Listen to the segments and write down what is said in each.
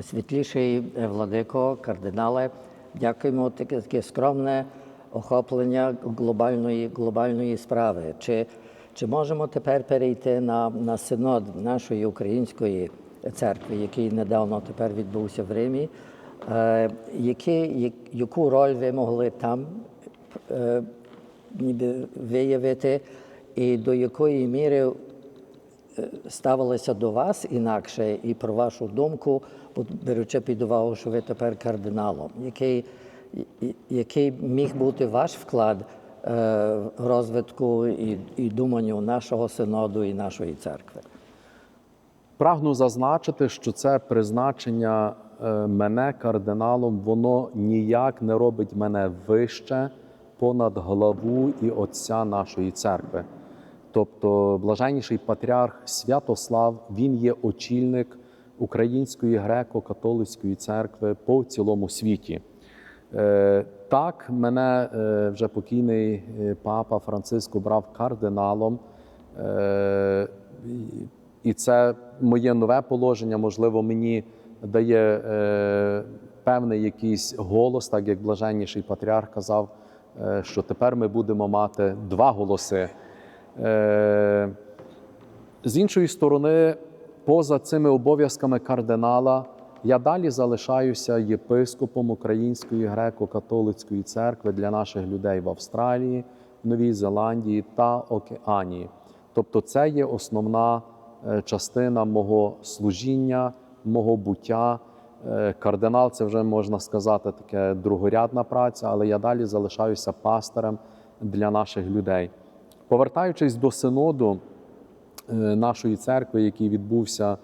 Світліший владико, кардинале, дякуємо таке, скромне охоплення глобальної, глобальної справи. Чи, чи можемо тепер перейти на, на синод нашої української церкви, який недавно тепер відбувся в Римі? Е, які, яку роль ви могли там е, виявити, і до якої міри ставилися до вас інакше і про вашу думку, беручи під увагу, що ви тепер кардиналом, який, який міг бути ваш вклад е, розвитку і, і думанню нашого синоду і нашої церкви? Прагну зазначити, що це призначення е, мене кардиналом, воно ніяк не робить мене вище понад главу і отця нашої церкви. Тобто, блаженніший патріарх Святослав, він є очільник Української греко-католицької церкви по цілому світі. Е, Так, мене е, вже покійний е, папа Франциск обрав кардиналом. І- це моє нове положення, можливо, мені дає певний якийсь голос, так як блаженніший патріарх казав, що тепер ми будемо мати два голоси. Е, з іншої сторони, поза цими обов'язками кардинала, я далі залишаюся єпископом Української греко-католицької церкви для наших людей в Австралії, Новій Зеландії та Океанії. Тобто, це є основна е, частина мого служіння, мого буття. Е, Кардинал це вже можна сказати таке другорядна праця, але я далі залишаюся пастором для наших людей. Повертаючись до синоду е, нашої церкви, який відбувся,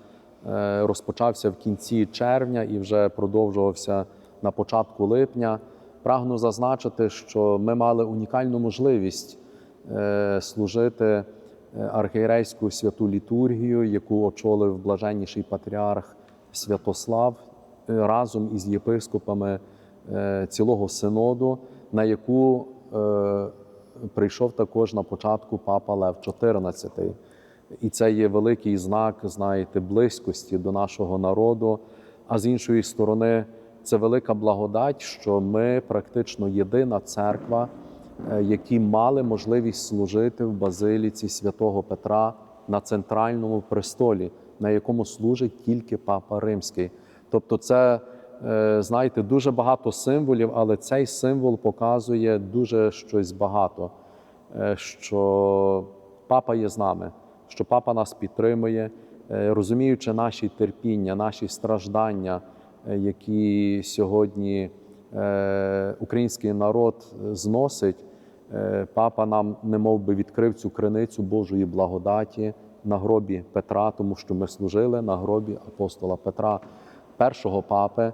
е, розпочався в кінці червня і вже продовжувався на початку липня, прагну зазначити, що ми мали унікальну можливість е, служити архієрейську святу літургію, яку очолив блаженніший патріарх Святослав разом із єпископами цілого синоду, на яку прийшов також на початку папа Лев XIV. І це є великий знак, знаєте, близькості до нашого народу. А з іншої сторони, це велика благодать, що ми практично єдина церква, е, які мали можливість служити в базиліці святого Петра на центральному престолі, на якому служить тільки Папа Римський. Тобто, це знаєте, дуже багато символів, але цей символ показує дуже щось багато, е, що папа є з нами, що папа нас підтримує, е, розуміючи наші терпіння, наші страждання, е, які сьогодні е, український народ зносить. Е, Папа нам немов би відкрив цю криницю Божої благодаті на гробі Петра, тому що ми служили на гробі апостола Петра, першого папи.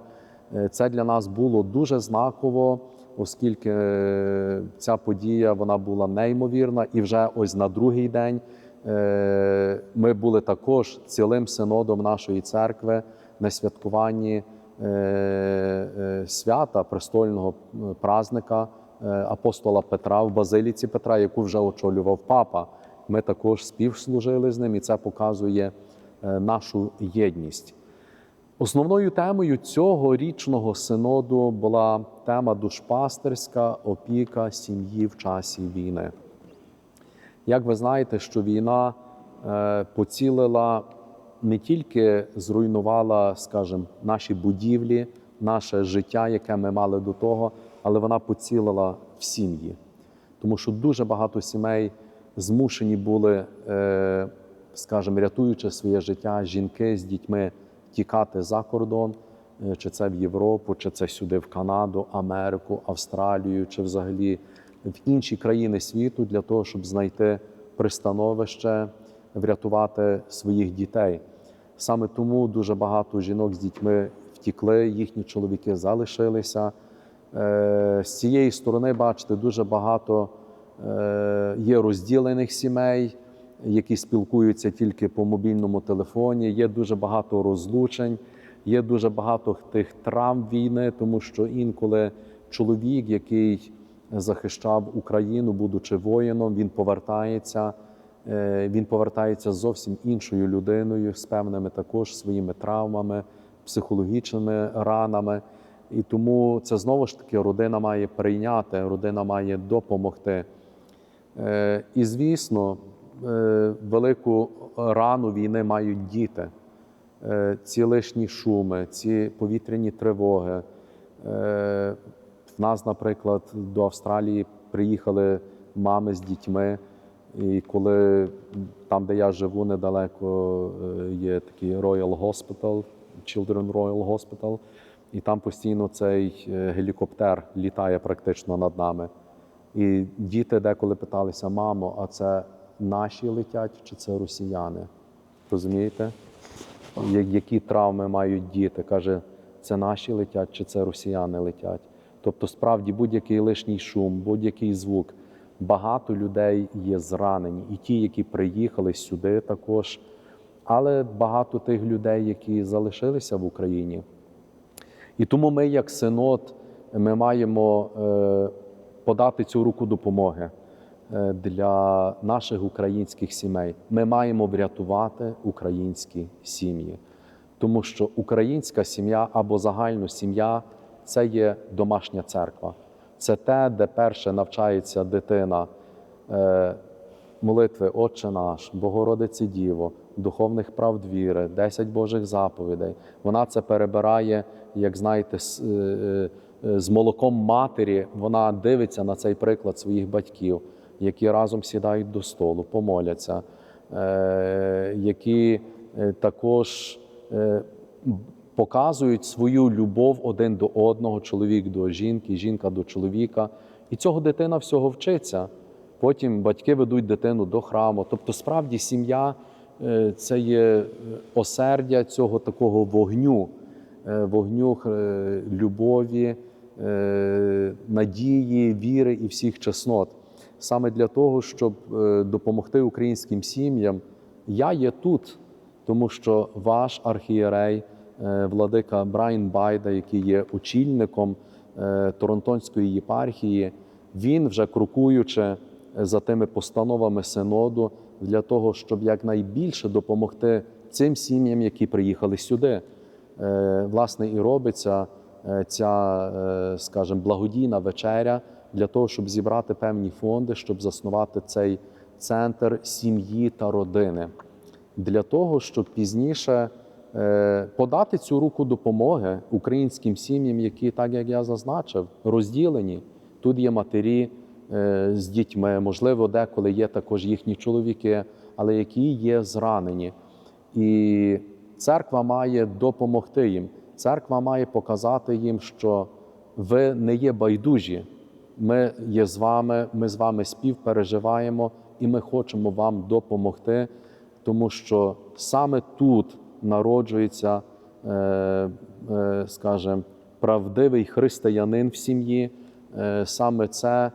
Е, Це для нас було дуже знаково, оскільки е, ця подія вона була неймовірна, і вже ось на другий день е, ми були також цілим синодом нашої церкви на святкуванні свята престольного празника апостола Петра в Базиліці Петра, яку вже очолював папа. Ми також співслужили з ним, і це показує нашу єдність. Основною темою цього річного синоду була тема душпастерська опіка сім'ї в часі війни. Як ви знаєте, що війна е, поцілила не тільки зруйнувала, скажімо, наші будівлі, наше життя, яке ми мали до того, але вона поцілила в сім'ї. Тому що дуже багато сімей змушені були, е, скажімо, рятуючи своє життя, жінки з дітьми тікати за кордон, е, чи це в Європу, чи це сюди в Канаду, Америку, Австралію, чи взагалі в інші країни світу для того, щоб знайти пристановище, врятувати своїх дітей. Саме тому дуже багато жінок з дітьми втікли, їхні чоловіки залишилися. Е, З цієї сторони, бачите, дуже багато е, є розділених сімей, які спілкуються тільки по мобільному телефоні. Є дуже багато розлучень, є дуже багато тих травм війни, тому що інколи чоловік, який захищав Україну, будучи воїном, він повертається. е, Він повертається зовсім іншою людиною, з певними також своїми травмами, психологічними ранами. І тому це знову ж таки родина має прийняти, родина має допомогти. Е, І звісно, велику рану війни мають діти. Е, Ці лишні шуми, ці повітряні тривоги. Е, В нас, наприклад, до Австралії приїхали мами з дітьми. І коли там, де я живу, недалеко е, є такий Royal Hospital, Children Royal Hospital, і там постійно цей е, гелікоптер літає практично над нами. І діти деколи питалися: мамо, а це наші летять чи це росіяни? Розумієте? Які травми мають діти? Каже, це наші летять чи це росіяни летять? Тобто, справді будь-який лишній шум, будь-який звук. Багато людей є зранені, і ті, які приїхали сюди також, але багато тих людей, які залишилися в Україні. І тому ми, як синод, ми маємо е, подати цю руку допомоги для наших українських сімей. Ми маємо врятувати українські сім'ї, тому що українська сім'я або загальна сім'я це є домашня церква. Це те, де перше навчається дитина е, молитви Отче наш, Богородиці Діво, духовних правд віри, 10 Божих заповідей. Вона це перебирає, як знаєте, е, е, з молоком матері. Вона дивиться на цей приклад своїх батьків, які разом сідають до столу, помоляться, е, які е, також. е, показують свою любов один до одного, чоловік до жінки, жінка до чоловіка. І цього дитина всього вчиться. Потім батьки ведуть дитину до храму. Тобто, справді, сім'я це є осердя цього такого вогню, вогню любові, надії, віри і всіх чеснот. Саме для того, щоб е, допомогти українським сім'ям, я є тут, тому що ваш архієрей, е, владика Брайан Байда, який є очільником е, Торонтонської єпархії, він вже крокуючи за тими постановами синоду для того, щоб якнайбільше допомогти цим сім'ям, які приїхали сюди. Власне, і робиться ця, скажімо, благодійна вечеря для того, щоб зібрати певні фонди, щоб заснувати цей центр сім'ї та родини для того, щоб пізніше е, подати цю руку допомоги українським сім'ям, які, так як я зазначив, розділені. Тут є матері е, з дітьми, можливо, деколи є також їхні чоловіки, але які є зранені. І церква має допомогти їм. Церква має показати їм, що ви не є байдужі. Ми є з вами, ми з вами співпереживаємо, і ми хочемо вам допомогти, тому що саме тут народжується, е, е, скажімо, правдивий християнин в сім'ї. Е, Саме це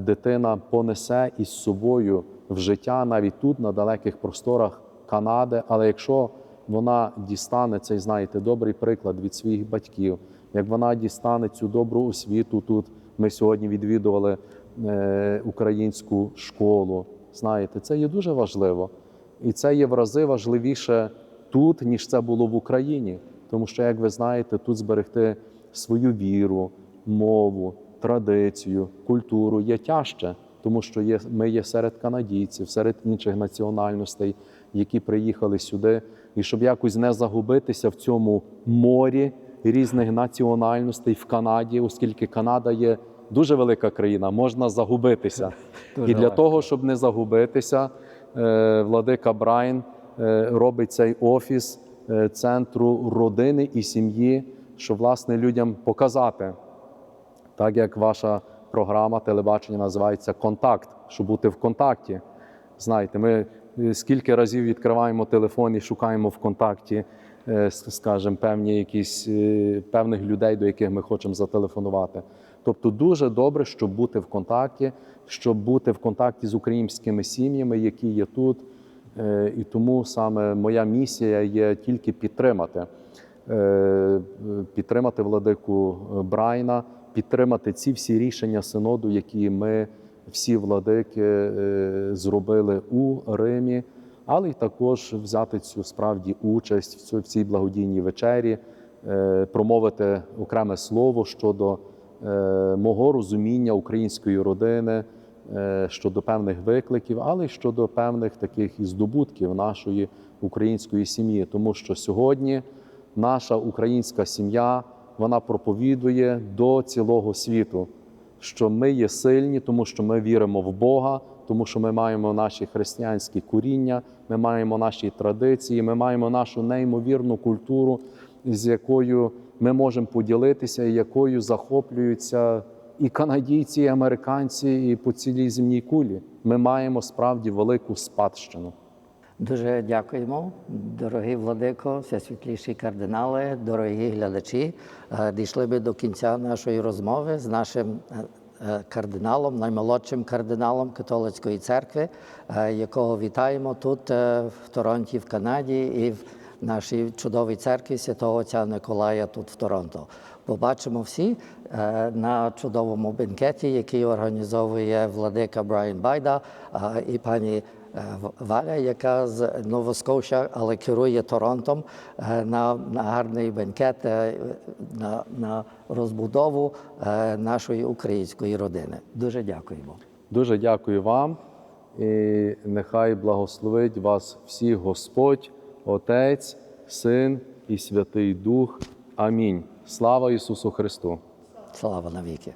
дитина понесе із собою в життя навіть тут, на далеких просторах Канади. Але якщо вона дістане цей, знаєте, добрий приклад від своїх батьків, як вона дістане цю добру освіту тут. Ми сьогодні відвідували е, українську школу. Знаєте, це є дуже важливо. І це є в рази важливіше тут, ніж це було в Україні. Тому що, як ви знаєте, тут зберегти свою віру, мову, традицію, культуру є тяжче, тому що є, ми є серед канадійців, серед інших національностей, які приїхали сюди. І щоб якось не загубитися в цьому морі різних національностей в Канаді, оскільки Канада є дуже велика країна, можна загубитися. І для того, щоб не загубитися, е, владика Брайан е, робить цей офіс е, центру родини і сім'ї, щоб власне людям показати, так як ваша програма телебачення називається Контакт, щоб бути в контакті. Знаєте, ми скільки разів відкриваємо телефон і шукаємо в контакті, скажімо, певні якісь певних людей, до яких ми хочемо зателефонувати. Тобто, дуже добре, щоб бути в контакті, щоб бути в контакті з українськими сім'ями, які є тут. Е, І тому саме моя місія є тільки підтримати, Е, підтримати владику е, Брайна, підтримати ці всі рішення синоду, які ми всі владики зробили у Римі, але й також взяти цю справді участь в цій благодійній вечері, промовити окреме слово щодо мого розуміння української родини, е, щодо певних викликів, але й щодо певних таких і здобутків нашої української сім'ї. Тому що сьогодні наша українська сім'я вона проповідує до цілого світу, що ми є сильні, тому що ми віримо в Бога, тому що ми маємо наші християнські коріння, ми маємо наші традиції, ми маємо нашу неймовірну культуру, з якою ми можемо поділитися, якою захоплюються і канадійці, і американці, і по цілій земній кулі. Ми маємо справді велику спадщину. Дуже дякуємо, дорогі владико, всесвітліші кардинали, дорогі глядачі. Е, Дійшли ми до кінця нашої розмови з нашим е, е, кардиналом, наймолодшим кардиналом католицької церкви, якого вітаємо тут в Торонті, в Канаді, і в нашій чудовій церкві святого отця Николая тут в Торонто. Побачимо всі е, на чудовому бенкеті, який організовує владика Брайан Байда е, і пані е, Валя, яка з Новоскоша, але керує Торонтом на, гарний бенкет, на, на розбудову нашої української родини. Дуже дякуємо. Дуже дякую вам. І нехай благословить вас всіх Господь, Отець, Син і Святий Дух. Амінь. Слава Ісусу Христу! Слава навіки.